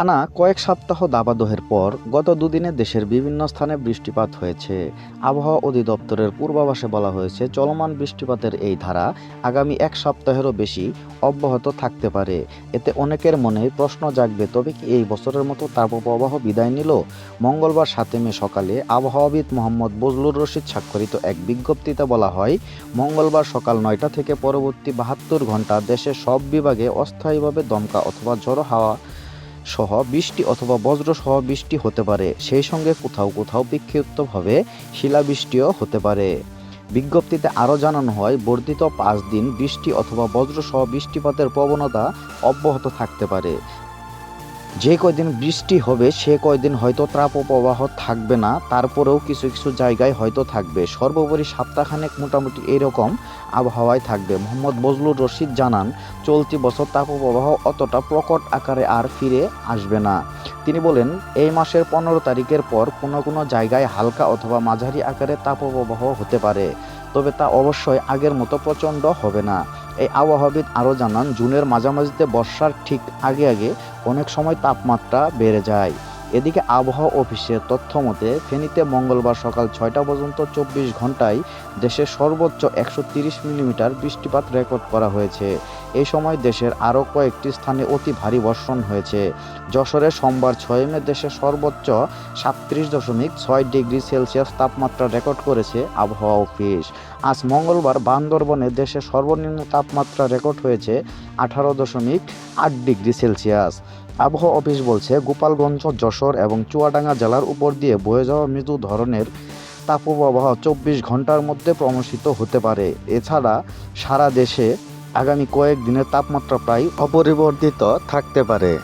টানা কয়েক সপ্তাহ দাবাদহের পর গত দুদিনে দেশের বিভিন্ন স্থানে বৃষ্টিপাত হয়েছে। আবহাওয়া অধিদপ্তরের পূর্বাভাসে বলা হয়েছে, চলমান বৃষ্টিপাতের এই ধারা আগামী এক সপ্তাহেরও বেশি অব্যাহত থাকতে পারে। এতে অনেকের মনে প্রশ্ন জাগবে, তবে কি এই বছরের মতো তাপপ্রবাহ বিদায় নিল? মঙ্গলবার সাতে মে সকালে আবহাওয়াবিদ মোহাম্মদ বজলুর রশিদ স্বাক্ষরিত এক বিজ্ঞপ্তিতে বলা হয়, মঙ্গলবার সকাল নয়টা থেকে পরবর্তী বাহাত্তর ঘণ্টা দেশের সব বিভাগে অস্থায়ীভাবে দমকা অথবা ঝড়ো হাওয়া সহ বৃষ্টি অথবা বজ্র সহ বৃষ্টি হতে পারে। সেই সঙ্গে কোথাও কোথাও বিক্ষিপ্তভাবে শিলাবৃষ্টিও হতে পারে। বিজ্ঞপ্তিতে আরও জানানো হয়, বর্ধিত পাঁচ দিন বৃষ্টি অথবা বজ্র সহ বৃষ্টিপাতের প্রবণতা অব্যাহত থাকতে পারে। যে কয়দিন বৃষ্টি হবে, সে কয়দিন হয়তো তাপপ্রবাহ থাকবে না, তারপরেও কিছু কিছু জায়গায় হয়তো থাকবে। সর্বোপরি সপ্তাহখানেক মোটামুটি এরকম আবহাওয়ায় থাকবে। মোহাম্মদ বজলুর রশিদ জানান, চলতি বছর তাপপ্রবাহ অতটা প্রকট আকারে আর ফিরে আসবে না। তিনি বলেন, এই মাসের পনেরো তারিখের পর কোনো কোনো জায়গায় হালকা অথবা মাঝারি আকারে তাপপ্রবাহ হতে পারে, তবে তা অবশ্যই আগের মতো প্রচণ্ড হবে না। এই আবহাওয়াবিদ আরও জানান, জুনের মাঝামাঝিতে বর্ষার ঠিক আগে আগে অনেক সময় তাপমাত্রা বেড়ে যায়। এদিকে আবহাওয়া অফিসের তথ্য মতে, ফেনীতে মঙ্গলবার সকাল ছয়টা পর্যন্ত চব্বিশ ঘন্টায় দেশের সর্বোচ্চ একশো মিলিমিটার বৃষ্টিপাত রেকর্ড করা হয়েছে। এই সময় দেশের আরও কয়েকটি স্থানে অতি ভারী বর্ষণ হয়েছে। যশোরে সোমবার ছয় মে দেশের সর্বোচ্চ সাতত্রিশ দশমিক ছয় ডিগ্রি সেলসিয়াস তাপমাত্রা রেকর্ড করেছে আবহাওয়া অফিস। আজ মঙ্গলবার বান্দরবনে দেশের সর্বনিম্ন তাপমাত্রা রেকর্ড হয়েছে আঠারো দশমিক আট ডিগ্রি সেলসিয়াস। আবহাওয়া অফিস বলছে, গোপালগঞ্জ, যশোর এবং চুয়াডাঙ্গা জেলার উপর দিয়ে বয়ে যাওয়া মৃদু ধরনের তাপপ্রবাহ চব্বিশ ঘণ্টার মধ্যে প্রমোশিত হতে পারে। এছাড়া সারা দেশে আগামী কয়েক দিনের তাপমাত্রা প্রায় অপরিবর্তিত থাকতে পারে।